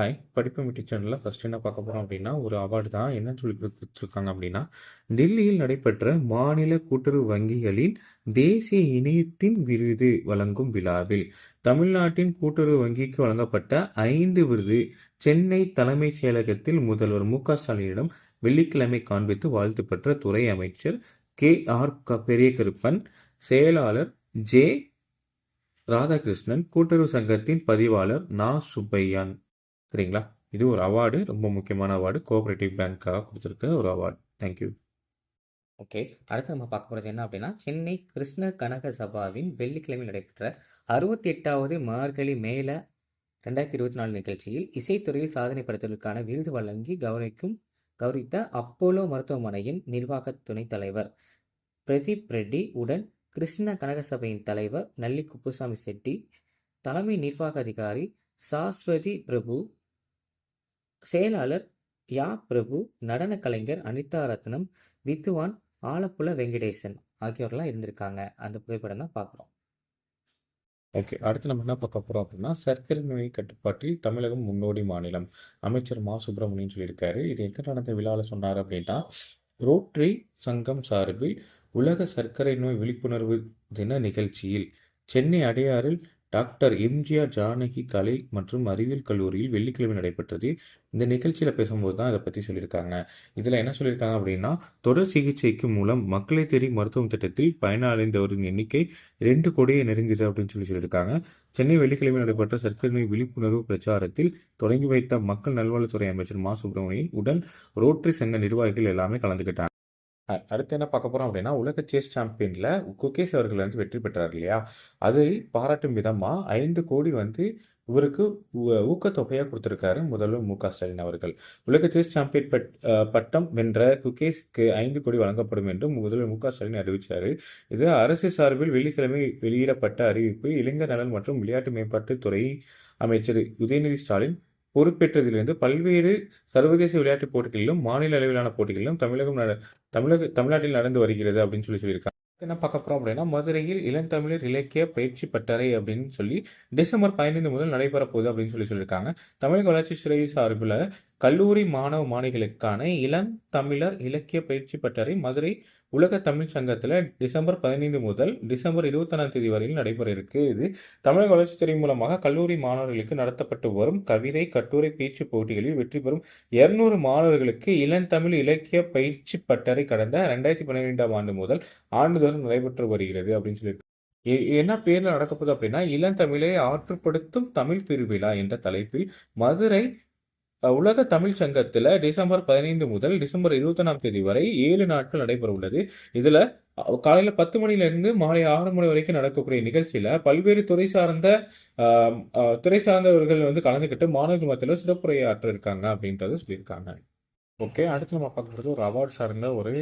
Hi படிப்பு மிட்டி சேனலில் first என்ன பார்க்க போகிறோம் அப்படின்னா ஒரு அவார்டு தான் என்னன்னு சொல்லி கொடுத்துருக்காங்க அப்படின்னா டெல்லியில் நடைபெற்ற மாநில கூட்டுறவு வங்கிகளின் தேசிய இணையத்தின் விருது வழங்கும் விழாவில் தமிழ்நாட்டின் கூட்டுறவு வங்கிக்கு வழங்கப்பட்ட ஐந்து விருது சென்னை தலைமைச் செயலகத்தில் முதல்வர் மு க ஸ்டாலினிடம் வெள்ளிக்கிழமை காண்பித்து வாழ்த்து பெற்ற துறை அமைச்சர் கே ஆர் க பெரியகருப்பன் செயலாளர் ஜே ராதாகிருஷ்ணன் கூட்டுறவு சங்கத்தின் பதிவாளர் நா. சுப்பையான். சரிங்களா? இது ஒரு அவார்டு ரொம்ப முக்கியமான அவார்டு கோஆப்ரேட்டிவ் பேங்க்காக கொடுத்துருக்க ஒரு அவார்டு தேங்க்யூ ஓகே அடுத்து நம்ம பார்க்க போகிறது என்ன அப்படின்னா சென்னை கிருஷ்ண கனக சபாவின் வெள்ளிக்கிழமை நடைபெற்ற அறுபத்தி எட்டாவது மார்கழி மேல ரெண்டாயிரத்தி இருபத்தி நாலு நிகழ்ச்சியில் இசைத்துறையில் சாதனை படைத்ததற்கான விருது வழங்கி கௌரவிக்கும் கௌரவித்த அப்போலோ மருத்துவமனையின் நிர்வாக துணைத் தலைவர் பிரதீப் ரெட்டி உடன் கிருஷ்ண கனகசபையின் தலைவர் நல்லி குப்புசாமி செட்டி தலைமை நிர்வாக அதிகாரி சாஸ்வதி பிரபு செயலாளர் யா பிரபு நடன கலைஞர் அனிதா ரத்னம் வித்துவான் ஆலப்புல வெங்கடேசன் ஆகியோர்லாம் இருந்திருக்காங்க. அந்த புகைப்படம் தான் பார்க்குறோம். ஓகே அடுத்து நம்ம என்ன பார்க்க போகிறோம் அப்படின்னா சர்க்கரை நோய் கட்டுப்பாட்டில் தமிழகம் முன்னோடி மாநிலம். அமைச்சர் மா. சுப்பிரமணியன் சொல்லியிருக்காரு. இது எங்கே நடந்த விழாவில் சொன்னார் அப்படின்னா ரோட்டரி சங்கம் சார்பில் உலக சர்க்கரை நோய் விழிப்புணர்வு தின நிகழ்ச்சியில் சென்னை அடையாறில் டாக்டர் எம்ஜிஆர் ஜானகி கலை மற்றும் அறிவியல் கல்லூரியில் வெள்ளிக்கிழமை நடைபெற்றது. இந்த நிகழ்ச்சியில் பேசும்போது தான் இதை பற்றி சொல்லியிருக்காங்க. இதில் என்ன சொல்லியிருக்காங்க அப்படின்னா தொடர் சிகிச்சைக்கு மூலம் மக்களை தேடி மருத்துவம் திட்டத்தில் பயனடைந்தவரின் எண்ணிக்கை ரெண்டு கோடியை நெருங்குது அப்படின்னு சொல்லி சொல்லியிருக்காங்க. சென்னை வெள்ளிக்கிழமை நடைபெற்ற சர்க்கரை நோய் விழிப்புணர்வு பிரச்சாரத்தில் தொடங்கி வைத்த மக்கள் நல்வாழ்வுத்துறை அமைச்சர் மா. சுப்பிரமணியன் உடன் ரோட்டரி சங்க நிர்வாகிகள் எல்லாமே கலந்துக்கிட்டாங்க. அடுத்து என்ன பார்க்க போகிறோம் அப்படின்னா உலக செஸ் சாம்பியனில் குகேஷ் அவர்கள் வந்து வெற்றி பெற்றார் இல்லையா? அதை பாராட்டும் விதமாக ஐந்து கோடி வந்து இவருக்கு ஊ- கொடுத்துருக்காரு முதல்வர் மு க ஸ்டாலின் அவர்கள். உலக செஸ் சாம்பியன் பட்- பட்டம் வென்ற குகேஷ்க்கு ஐந்து கோடி வழங்கப்படும் என்று முதல்வர் மு க ஸ்டாலின் அறிவித்தார் இது அரசு சார்பில் வெள்ளிக்கிழமை வெளியிடப்பட்ட அறிவிப்பு. இளைஞர் நலன் மற்றும் விளையாட்டு மேம்பாட்டுத் துறை அமைச்சர் உதயநிதி ஸ்டாலின் பொறுப்பேற்றதிலிருந்து பல்வேறு சர்வதேச விளையாட்டுப் போட்டிகளிலும் மாநில அளவிலான போட்டிகளிலும் தமிழகம் நட தமிழக தமிழ்நாட்டில் நடந்து வருகிறது அப்படின்னு சொல்லி சொல்லியிருக்காங்க. என்ன பார்க்க போறோம் அப்படின்னா மதுரையில் இளந்தமிழர் இலக்கிய பயிற்சி பட்டறை அப்படின்னு சொல்லி டிசம்பர் பதினைந்து முதல் நடைபெற போகுது அப்படின்னு சொல்லி சொல்லியிருக்காங்க. தமிழக வளர்ச்சித்துறை சார்பில் கல்லூரி மாணவ மாணவிகளுக்கான இளம் தமிழர் இலக்கிய பயிற்சி பட்டறை மதுரை உலக தமிழ் சங்கத்தில் டிசம்பர் பதினைந்து முதல் டிசம்பர் இருபத்தொன்னாம் தேதி வரையில் நடைபெற இருக்கு. இது தமிழக வளர்ச்சித்துறை மூலமாக கல்லூரி மாணவர்களுக்கு நடத்தப்பட்டு வரும் கவிதை கட்டுரை பேச்சு போட்டிகளில் வெற்றி பெறும் இருநூறு மாணவர்களுக்கு இளந்தமிழ் இலக்கிய பயிற்சி பட்டறை கடந்த ரெண்டாயிரத்தி பன்னிரெண்டாம் ஆண்டு முதல் ஆண்டுதோறும் நடைபெற்று வருகிறது அப்படின்னு சொல்லி என்ன பேரில் நடக்கப்போகுது அப்படின்னா இளந்தமிழை ஆற்றுப்படுத்தும் தமிழ் திருவிழா என்ற தலைப்பில் மதுரை உலக தமிழ் சங்கத்தில் டிசம்பர் பதினைந்து முதல் டிசம்பர் இருபத்தொன்னாம் தேதி வரை ஏழு நாட்கள் நடைபெற உள்ளது. இதில் காலையில் பத்து மணிலேருந்து மாலை ஆறு மணி வரைக்கும் நடக்கக்கூடிய நிகழ்ச்சியில் பல்வேறு துறை சார்ந்த துறை சார்ந்தவர்கள் வந்து கலந்துக்கிட்டு மாணவர்கள் மத்தியில் சிறப்புரையாற்ற இருக்காங்க அப்படின்றத சொல்லியிருக்காங்க. ஓகே அடுத்து நம்ம பார்க்குறது ஒரு அவார்ட் சார்ந்த ஒரு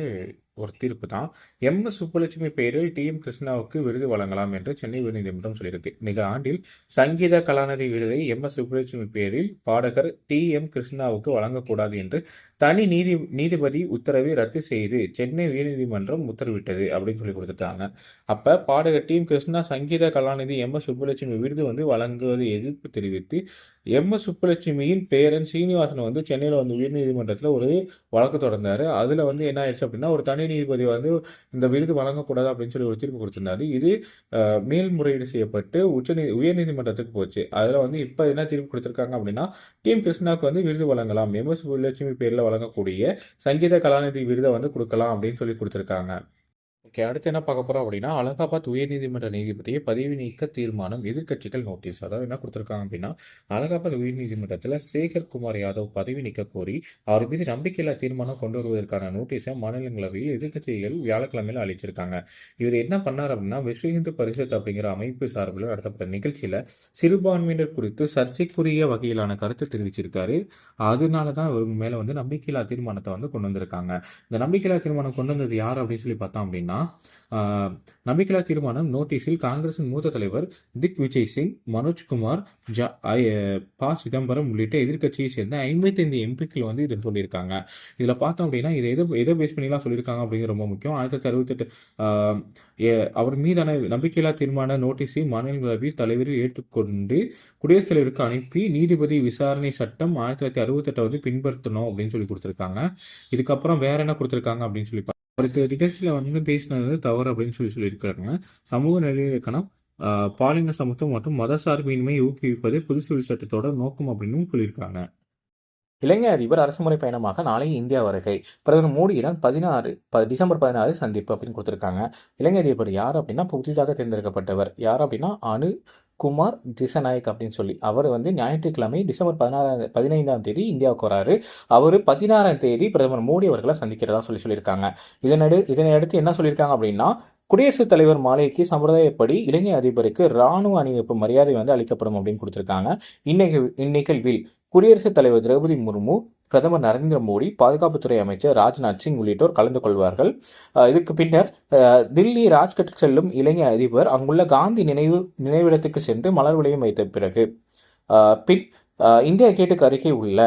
ஒரு தீர்ப்பு தான். எம் எஸ் சுப்புலட்சுமி பெயரில் டி எம் கிருஷ்ணாவுக்கு விருது வழங்கலாம் என்று சென்னை உயர்நீதிமன்றம் சொல்லியிருக்கு. மிக ஆண்டில் சங்கீத கலாநிதி விருதை எம் எஸ் சுப்புலட்சுமி பெயரில் பாடகர் டி எம் கிருஷ்ணாவுக்கு வழங்கக்கூடாது என்று தனி நீதி நீதிபதி உத்தரவை ரத்து செய்து சென்னை உயர்நீதிமன்றம் உத்தரவிட்டது அப்படின்னு சொல்லி கொடுத்துட்டாங்க. அப்ப பாடகர் D M Krishna Sangeetha Kalanidhi M S Subbulakshmi விருது வந்து வழங்குவது எதிர்ப்பு தெரிவித்து எம் எஸ் சுப்புலட்சுமியின் பேரன் சீனிவாசன் வந்து சென்னையில் வந்து உயர்நீதிமன்றத்தில் ஒரு வழக்கு தொடர்ந்தார். அதில் வந்து என்ன ஆயிடுச்சு அப்படின்னா ஒரு தனி நீதிபதி வந்து இந்த விருது வழங்கக்கூடாது அப்படின்னு சொல்லி ஒரு தீர்ப்பு கொடுத்திருந்தாரு. இது மேல்முறையீடு செய்யப்பட்டு உச்ச நீ உயர்நீதிமன்றத்துக்கு போச்சு. அதில் வந்து இப்போ என்ன தீர்ப்பு கொடுத்துருக்காங்க அப்படின்னா டிஎம் கிருஷ்ணாவுக்கு வந்து விருது வழங்கலாம். எம்எஸ் லட்சுமி பேரில் வழங்கக்கூடிய சங்கீத கலாநிதி விருதை வந்து கொடுக்கலாம் அப்படின்னு சொல்லி கொடுத்துருக்காங்க. ஓகே அடுத்து என்ன பார்க்க போகிறோம் அப்படின்னா அலகாபாத் உயர்நீதிமன்ற நீதிபதியை பதவி நீக்க தீர்மானம் எதிர்க்கட்சிகள் நோட்டீஸ். அதாவது என்ன கொடுத்துருக்காங்க அப்படின்னா அலகாபாத் உயர்நீதிமன்றத்தில் சேகர் குமார் யாதவ் பதவி நீக்க கோரி அவர் மீது நம்பிக்கையில்லா தீர்மானம் கொண்டு வருவதற்கான நோட்டீஸை மாநிலங்களவையில் எதிர்க்கட்சிகள் வியாழக்கிழமையில் அளிச்சிருக்காங்க. இவர் என்ன பண்ணார் அப்படின்னா விஸ்வ இந்து பரிஷத் அப்படிங்கிற அமைப்பு சார்பில் நடத்தப்பட்ட நிகழ்ச்சியில் சிறுபான்மையினர் குறித்து சர்ச்சைக்குரிய வகையிலான கருத்து தெரிவிச்சிருக்காரு. அதனால தான் இவர் மேலே வந்து நம்பிக்கையில்லா தீர்மானத்தை வந்து கொண்டு வந்திருக்காங்க. இந்த நம்பிக்கையில்லா தீர்மானம் கொண்டு வந்தது யார் அப்படின்னு சொல்லி பார்த்தோம் அப்படின்னா என்னன்னா நம்பிக்கையில்லா தீர்மானம் நோட்டீஸில் காங்கிரசின் மூத்த தலைவர் திக் விஜய் சிங் மனோஜ்குமார் ஜா ப சிதம்பரம் உள்ளிட்ட எதிர்க்கட்சியை சேர்ந்த ஐம்பத்தைந்து எம்பிக்கள் வந்து இதை சொல்லியிருக்காங்க. இதில் பார்த்தோம் அப்படின்னா இதை எதை எதை பேஸ் பண்ணிலாம் சொல்லியிருக்காங்க அப்படிங்கிற ரொம்ப முக்கியம். ஆயிரத்தி தொள்ளாயிரத்தி அறுபத்தெட்டு அவர் மீதான நம்பிக்கையில்லா தீர்மான நோட்டீஸை மாநிலங்களவை தலைவர் ஏற்றுக்கொண்டு குடியரசுத் தலைவருக்கு அனுப்பி நீதிபதி விசாரணை சட்டம் ஆயிரத்தி தொள்ளாயிரத்தி அறுபத்தெட்டை வந்து பின்பற்றணும் அப்படின்னு சொல்லி கொடுத்துருக்காங்க. இதுக்கப்புறம் வேற என்ன கொடுத்துருக்காங்க அப்படின்னு சொல்லி அடுத்த நிகழ்ச்சியில் வந்து பேசினது தவறு அப்படின்னு சொல்லி சொல்லியிருக்காங்க சமூக நல்லிணக்கம் ஆஹ், பாலின சமத்துவம் மற்றும் மத சார்பின்மை ஊக்குவிப்பது புதுச்சேரி சட்டத்தோட நோக்கம் அப்படின்னு சொல்லியிருக்காங்க. இலங்கை அதிபர் அரசுமுறை பயணமாக நாளை இந்தியா வருகை. பிரதமர் மோடியுடன் பதினாறு ப டிசம்பர் பதினாறு சந்திப்பு அப்படின்னு கொடுத்துருக்காங்க. இலங்கை அதிபர் யார் அப்படின்னா புதிதாக தேர்ந்தெடுக்கப்பட்டவர். யார் அப்படின்னா அணு குமார் திசநாயக் அப்படின்னு சொல்லி. அவர் வந்து ஞாயிற்றுக்கிழமை டிசம்பர் பதினாறாம் பதினைந்தாம் தேதி இந்தியாவுக்கு வராரு. அவர் பதினாறாம் தேதி பிரதமர் மோடி அவர்களை சந்திக்கிறதா சொல்லி சொல்லியிருக்காங்க. இதனடு இதனையடுத்து என்ன சொல்லியிருக்காங்க அப்படின்னா குடியரசுத் தலைவர் மாளிகைக்கு சம்பிரதாயப்படி இலங்கை அதிபருக்கு இராணுவ அணிவகுப்பு மரியாதை வந்து அளிக்கப்படும் அப்படின்னு கொடுத்துருக்காங்க. இன்னைக்கு இந்நிகழ்வில் குடியரசுத் தலைவர் திரௌபதி முர்மு பிரதமர் நரேந்திர மோடி பாதுகாப்புத்துறை அமைச்சர் ராஜ்நாத் சிங் உள்ளிட்டோர் கலந்து கொள்வார்கள். இதுக்கு பின்னர் தில்லி ராஜ்கட் செல்லும் இளைஞ அதிபர் அங்குள்ள காந்தி நினைவு நினைவிடத்துக்கு சென்று மலர் வளையம் வைத்த பிறகு பின் இந்தியா கேட்டுக்கு அருகே உள்ள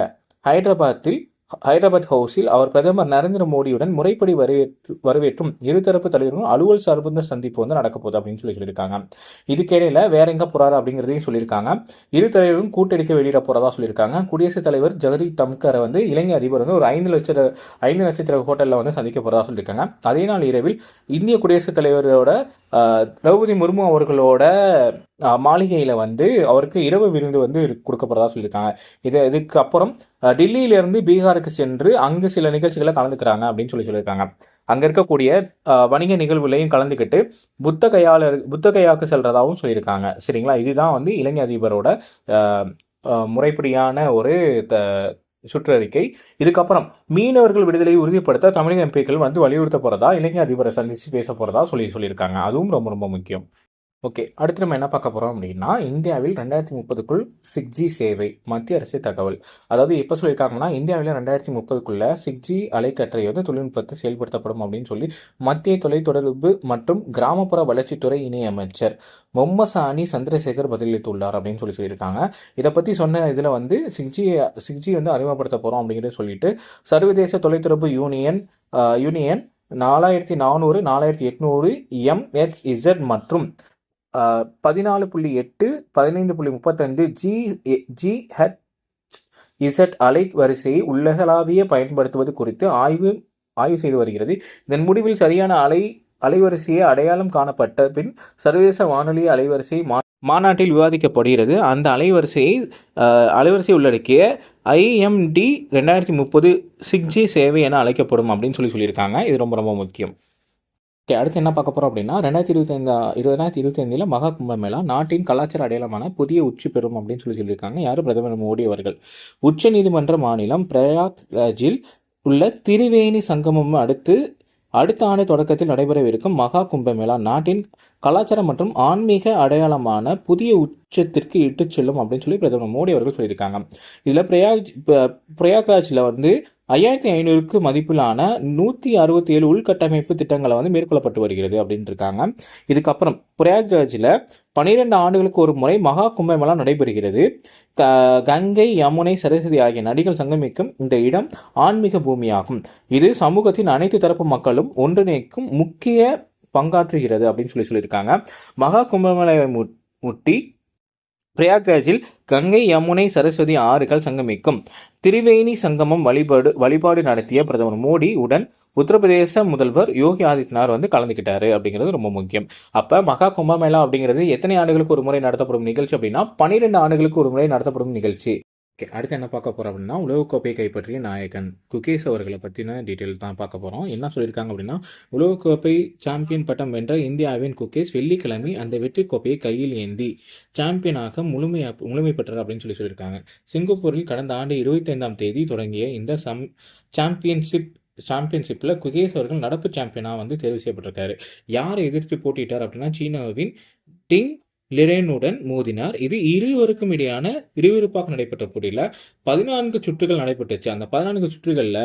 ஹைதராபாத்தில் ஹைதராபாத் ஹவுஸில் அவர் பிரதமர் நரேந்திர மோடியுடன் முறைப்படி வரவேற்று வரவேற்றும் இருதரப்பு தலைவர்களும் அலுவல் சார்ந்த சந்திப்பு வந்து நடக்க போகுது அப்படின்னு சொல்லி சொல்லியிருக்காங்க. இதுக்கிடையில வேற எங்க போறாரு அப்படிங்கிறதையும் சொல்லியிருக்காங்க. இரு தலைவரும் கூட்டடிக்க வெளியிட போறதா சொல்லியிருக்காங்க. குடியரசுத் தலைவர் ஜெகதீப் தம்கரை வந்து இலங்கை அதிபர் வந்து ஒரு ஐந்து லட்ச ஐந்து நட்சத்திர ஹோட்டலில் வந்து சந்திக்க போறதா சொல்லியிருக்காங்க. அதே நாள் இரவில் இந்திய குடியரசுத் தலைவரோட திரௌபதி முர்மு அவர்களோட மாளிகையில் வந்து அவருக்கு இரவு விருந்து வந்து கொடுக்கப்படுறதா சொல்லியிருக்காங்க. இது இதுக்கப்புறம் டெல்லியிலேருந்து பீகாருக்கு சென்று அங்கு சில நிகழ்ச்சிகளை கலந்துக்கிறாங்க அப்படின்னு சொல்லி சொல்லியிருக்காங்க. அங்கே இருக்கக்கூடிய வணிக நிகழ்வுலையும் கலந்துக்கிட்டு புத்த கையாளர் புத்த கையாவுக்கு செல்றதாகவும் சொல்லியிருக்காங்க. சரிங்களா? இதுதான் வந்து இலங்கை அதிபரோட முறைப்படியான ஒரு த- சுற்றறிக்கை. இதுக்கப்புறம் மீனவர்கள் விடுதலை உறுதிப்படுத்த தமிழக எம்பிக்கள் வந்து வலியுறுத்த போகிறதா இலங்கை அதிபரை சந்தித்து பேச போகிறதா சொல்லி சொல்லியிருக்காங்க. அதுவும் ரொம்ப ரொம்ப முக்கியம். ஓகே அடுத்து நம்ம என்ன பார்க்க போகிறோம் அப்படின்னா இந்தியாவில் ரெண்டாயிரத்தி முப்பதுக்குள் சிக்ஸ் ஜி சேவை மத்திய அரசு தகவல். அதாவது எப்போ சொல்லியிருக்காங்கன்னா இந்தியாவில் ரெண்டாயிரத்தி முப்பதுக்குள்ள சிக்ஸ் ஜி அலைக்கற்றை வந்து தொழில்நுட்பத்தை செயல்படுத்தப்படும் அப்படின்னு சொல்லி மத்திய தொலைத்தொடர்பு மற்றும் கிராமப்புற வளர்ச்சித்துறை இணையமைச்சர் மொம்மசானி சந்திரசேகர் பதிலளித்துள்ளார் அப்படின்னு சொல்லி சொல்லியிருக்காங்க. இதை பற்றி சொன்ன இதில் வந்து சிக்ஸ் ஜி சிக்ஸ் ஜி வந்து அறிமுகப்படுத்த போகிறோம் அப்படிங்கிறத சொல்லிட்டு சர்வதேச தொலைத்தொடர்பு யூனியன் யூனியன் நாலாயிரத்தி நானூறு நாலாயிரத்தி எட்நூறு எம்ஹெச்இசட் மற்றும் பதினாலு புள்ளி எட்டு பதினைந்து புள்ளி முப்பத்தஞ்சு ஜி ஜி ஹெச் இசட் அலை வரிசையை உலகளாவிய பயன்படுத்துவது குறித்து ஆய்வு ஆய்வு செய்து வருகிறது. இதன் முடிவில் சரியான அலை அலைவரிசையை அடையாளம் காணப்பட்ட பின் சர்வதேச வானொலி அலைவரிசை மா மாநாட்டில் விவாதிக்கப்படுகிறது. அந்த அலைவரிசையை அலைவரிசை உள்ளடக்கிய ஐஎம்டி ரெண்டாயிரத்தி முப்பது சிக்ஸ் ஜி சேவை என அழைக்கப்படும் அப்படின்னு சொல்லி சொல்லியிருக்காங்க. இது ரொம்ப ரொம்ப முக்கியம். ஓகே அடுத்து என்ன பார்க்க போகிறோம் அப்படின்னா ரெண்டாயிரத்தி இருபத்தைந்து இருபத்தி இருபத்தைந்தில் மகா கும்பமேளா நாட்டின் கலாச்சார அடையாளமான புதிய உச்சி பெறும் அப்படின்னு சொல்லி சொல்லியிருக்காங்க. யார்? பிரதமர் மோடி அவர்கள். உச்ச நீதிமன்ற மாநிலம் பிரயாக்ராஜில் உள்ள திரிவேணி சங்கமம் அடுத்து அடுத்த ஆண்டு தொடக்கத்தில் நடைபெறவிருக்கும் மகா கும்பமேளா நாட்டின் கலாச்சாரம் மற்றும் ஆன்மீக அடையாளமான புதிய உச்சத்திற்கு இட்டுச் செல்லும் அப்படின்னு சொல்லி பிரதமர் மோடி அவர்கள் சொல்லியிருக்காங்க. இதில் பிரயாக் ப- பிரயாக்ராஜில் வந்து ஐயாயிரத்தி ஐநூறுக்கு மதிப்பிலான நூற்றி அறுபத்தி ஏழு உள்கட்டமைப்பு திட்டங்களை வந்து மேற்கொள்ளப்பட்டு வருகிறது அப்படின்ட்டு இருக்காங்க. இதுக்கப்புறம் பிரயாக்ராஜில் பன்னிரெண்டு ஆண்டுகளுக்கு ஒரு முறை மகா கும்பமேளா நடைபெறுகிறது. க கங்கை யமுனை சரஸ்வதி ஆகிய நடிகள் சங்கமிக்கும் இந்த இடம் ஆன்மீக பூமியாகும். இது சமூகத்தின் அனைத்து தரப்பு மக்களும் ஒன்றிணைக்கும் முக்கிய பங்காற்றுகிறது அப்படின்னு சொல்லி சொல்லியிருக்காங்க. மகா கும்பமேளாவை முட்டி பிரயாக்ராஜில் கங்கை யமுனை சரஸ்வதி ஆறுகள் சங்கமிக்கும். திரிவேணி சங்கமம் வழிபாடு வழிபாடு நடத்திய பிரதமர் மோடி உடன் உத்தரப்பிரதேச முதல்வர் யோகி ஆதித்யநாத் வந்து கலந்துக்கிட்டாரு அப்படிங்கிறது ரொம்ப முக்கியம். அப்ப மகா கும்பமேளா அப்படிங்கிறது எத்தனை ஆண்டுகளுக்கு ஒரு முறை நடத்தப்படும் நிகழ்ச்சி அப்படின்னா பன்னிரெண்டு ஆண்டுகளுக்கு ஒரு முறை நடத்தப்படும் நிகழ்ச்சி. ஓகே அடுத்து என்ன பார்க்க போகிறோம் அப்படின்னா உலகக்கோப்பையை கைப்பற்றிய நாயகன் குகேஷ் அவர்களை பற்றின டீட்டெயில் தான் பார்க்க போகிறோம் என்ன சொல்லியிருக்காங்க அப்படின்னா உலகக்கோப்பை சாம்பியன் பட்டம் வென்ற இந்தியாவின் குகேஷ் வெள்ளிக்கிழமை அந்த வெற்றி கோப்பையை கையில் ஏந்தி சாம்பியனாக முழுமையா முழுமை பெற்றார் அப்படின்னு சொல்லி சொல்லியிருக்காங்க. சிங்கப்பூரில் கடந்த ஆண்டு இருபத்தைந்தாம் தேதி தொடங்கிய இந்த சம் சாம்பியன்ஷிப் சாம்பியன்ஷிப்பில் குகேஷ் அவர்கள் நடப்பு சாம்பியனாக வந்து தேர்வு செய்யப்பட்டிருக்காரு. யாரை எதிர்த்து போட்டிட்டார் அப்படின்னா சீனாவின் டிங் லிரேனுடன் மோதினார். இது இருவருக்கும் இடையான விறுவிறுப்பாக நடைபெற்ற போட்டியில் பதினான்கு சுற்றுகள் நடைபெற்றுச்சு. அந்த பதினான்கு சுற்றுகளில்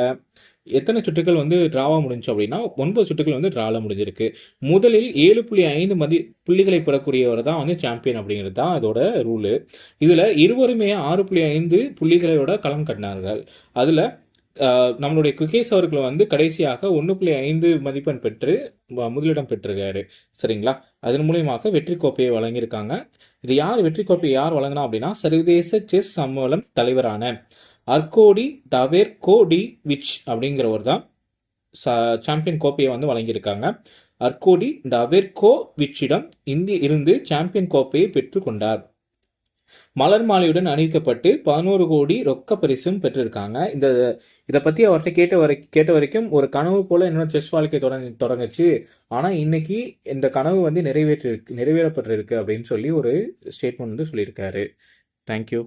எத்தனை சுற்றுகள் வந்து டிராவாக முடிஞ்சு அப்படின்னா ஒன்பது சுற்றுகள் வந்து டிராவில் முடிஞ்சிருக்கு. முதலில் ஏழு புள்ளி ஐந்து மதி புள்ளிகளை பெறக்கூடியவர் தான் வந்து சாம்பியன் அப்படிங்கிறது தான் அதோட ரூலு இதில் இருவருமே ஆறு புள்ளி ஐந்து புள்ளிகளோட களம் கட்டினார்கள். அதில் நம்மளுடைய குகேஸ் அவர்கள் வந்து கடைசியாக ஒன்று புள்ளி ஐந்து மதிப்பெண் பெற்று முதலிடம் பெற்றிருக்காரு. சரிங்களா? அதன் மூலியமாக வெற்றி கோப்பையை வழங்கியிருக்காங்க. இது யார்? வெற்றி கோப்பையை யார் வழங்கினா அப்படின்னா சர்வதேச செஸ் சம்மேளம் தலைவரான அர்கோடி டவேர்கோடி விச் அப்படிங்கிறவர் தான் சாம்பியன் கோப்பையை வந்து வழங்கியிருக்காங்க. அர்கோடி டவேர்கோ விச்சிடம் இந்தி இருந்து சாம்பியன் கோப்பையை பெற்றுக்கொண்டார். மலர் மாலையுடன் அணிவிக்கப்பட்டு பதினோரு கோடி ரொக்க பரிசும் பெற்றிருக்காங்க. இந்த இதை பற்றி அவர்கிட்ட கேட்ட வரை கேட்ட வரைக்கும் ஒரு கனவு போல என்னோட செஸ் வாழ்க்கை தொடங்க தொடங்குச்சு. ஆனால் இன்னைக்கு இந்த கனவு வந்து நிறைவேற்றிருக்கு நிறைவேறப்பட்டிருக்கு அப்படின்னு சொல்லி ஒரு ஸ்டேட்மெண்ட் வந்து சொல்லியிருக்காரு. தேங்க்யூ